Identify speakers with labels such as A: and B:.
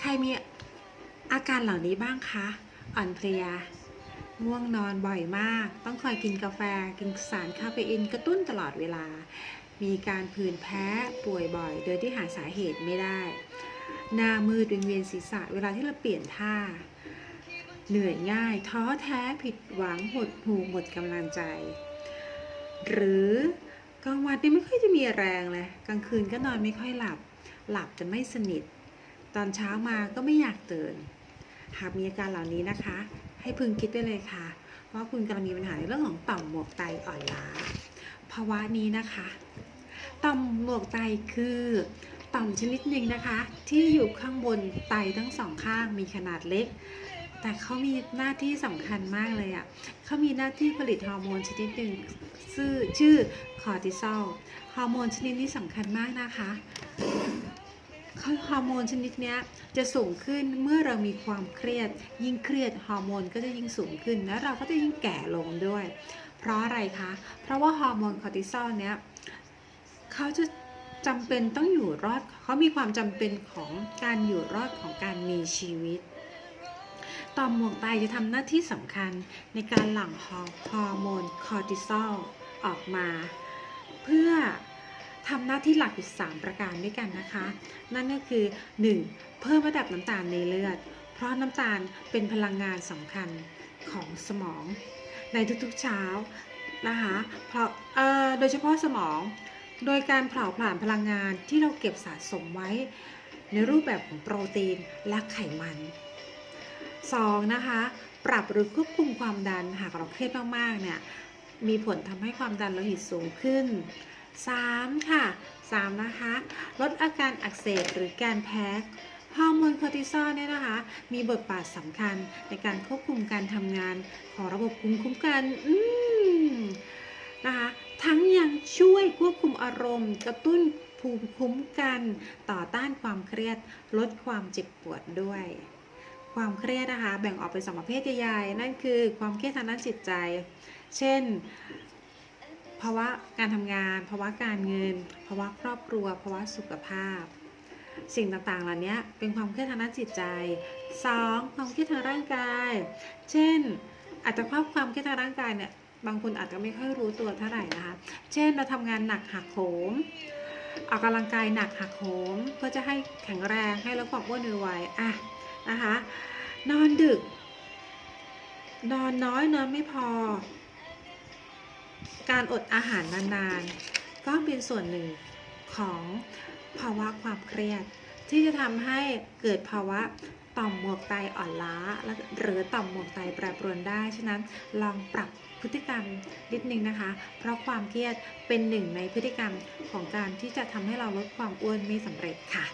A: ใครมีอาการเหล่านี้บ้างคะ อ่อนเพลีย ง่วงนอนบ่อยมาก ต้องคอยกินกาแฟ กินสารคาเฟอีนกระตุ้นตลอดเวลา มีการผื่นแพ้ ป่วยบ่อย โดยที่หาสาเหตุไม่ได้ หน้ามืดเวิงเวียนศีรษะ เวลาที่เราเปลี่ยนท่า เหนื่อยง่าย ท้อแท้ ผิดหวัง หดหู่หมดกำลังใจ หรือกลางวันนี่ไม่ค่อยจะมีแรงเลย กลางคืนก็นอนไม่ค่อยหลับ หลับจะไม่สนิท ตอนเช้ามาก็ไม่อยากตื่น หากมีอาการเหล่านี้นะคะ ให้พึงคิดได้เลยค่ะ ว่าคุณกำลังมีปัญหาในเรื่องของต่อมหมวกไตอ่อนล้าภาวะนี้นะคะ ต่อมหมวกไตคือต่อมชนิดหนึ่งนะคะ ที่อยู่ข้างบนไตทั้งสองข้างมีขนาดเล็ก แต่เขามีหน้าที่สำคัญมากเลยอะ่ะเขามีหน้าที่ผลิตฮอร์โมนชนิดหนึ่งชื่อชื่อคอร์ติซอลฮอร์โมนชนิดนี้สำคัญมากนะคะ ฮอร์โมนชนิดนี้จะสูงขึ้นเมื่อเรามีความเครียด ยิ่งเครียดฮอร์โมนก็จะยิ่งสูงขึ้น และเราก็จะยิ่งแก่ลงด้วย เพราะอะไรคะ เพราะว่าฮอร์โมนคอร์ติซอลเนี้ยเขาจะจำเป็นต้องอยู่รอดเขามีความจำเป็นของการอยู่รอดของการมีชีวิตต่อมหมวกไตจะทำหน้าที่สำคัญในการหลั่งฮอร์โมนคอร์ติซอลออกมา เพื่อ ทำหน้าที่หลักอยู่ 3 ประการด้วยกันนะคะ นั่นก็คือ 1. เพิ่มระดับน้ำตาลในเลือด เพราะน้ำตาลเป็นพลังงานสำคัญของสมอง ในทุกๆเช้านะคะเพราะโดยเฉพาะสมอง โดยการเผาผลาญพลังงานที่เราเก็บสะสมไว้ ในรูปแบบของโปรตีนและไขมัน 2. นะคะ ปรับหรือควบคุมความดันหากเราเครียดมากๆเนี่ยมีผลทำให้ความดันโลหิตสูงขึ้น 3. ค่ะ 3. นะคะ ลดอาการอักเสบหรือการแพ้ฮอร์โมนคอร์ติซอลเนี่ยนะคะ มีบทบาทสำคัญในการควบคุมการทำงานของระบบภูมิคุ้มกันนะคะ ทั้งยังช่วยควบคุมอารมณ์ กระตุ้นภูมิคุ้มกัน ต่อต้านความเครียด ลดความเจ็บปวดด้วย ความเครียดนะคะ แบ่งออกเป็นสองประเภทใหญ่ๆนั่นคือความเครียดทางด้านจิตใจ เช่น ภาวะการทำงานภาวะการเงินภาวะครอบครัวภาวะสุขภาพ สิ่งต่างๆ เหล่านี้เป็นความเครียดทางด้านจิตใจ 2. ความเครียดทางร่างกาย เช่น อาจจะภาพความเครียดทางร่างกายเนี่ยบางคนอาจจะไม่ค่อยรู้ตัวเท่าไหร่นะคะ เช่นเราทำงานหนักหักโหมออกกำลังกายหนักหักโหมเพื่อจะให้แข็งแรงให้ลดความอ้วนไวๆอะนะคะ นอนดึก นอนน้อยนอนไม่พอ การอดอาหารนานๆ ก็เป็นส่วนหนึ่งของภาวะความเครียด ที่จะทำให้เกิดภาวะต่อมหมวกไตอ่อนล้าและหรือต่อมหมวกไตแปรปรวนได้ ฉะนั้นลองปรับพฤติกรรมนิดนึงนะคะ เพราะความเครียดเป็นหนึ่งในพฤติกรรมของการที่จะทำให้เราลดความอ้วนไม่สำเร็จค่ะ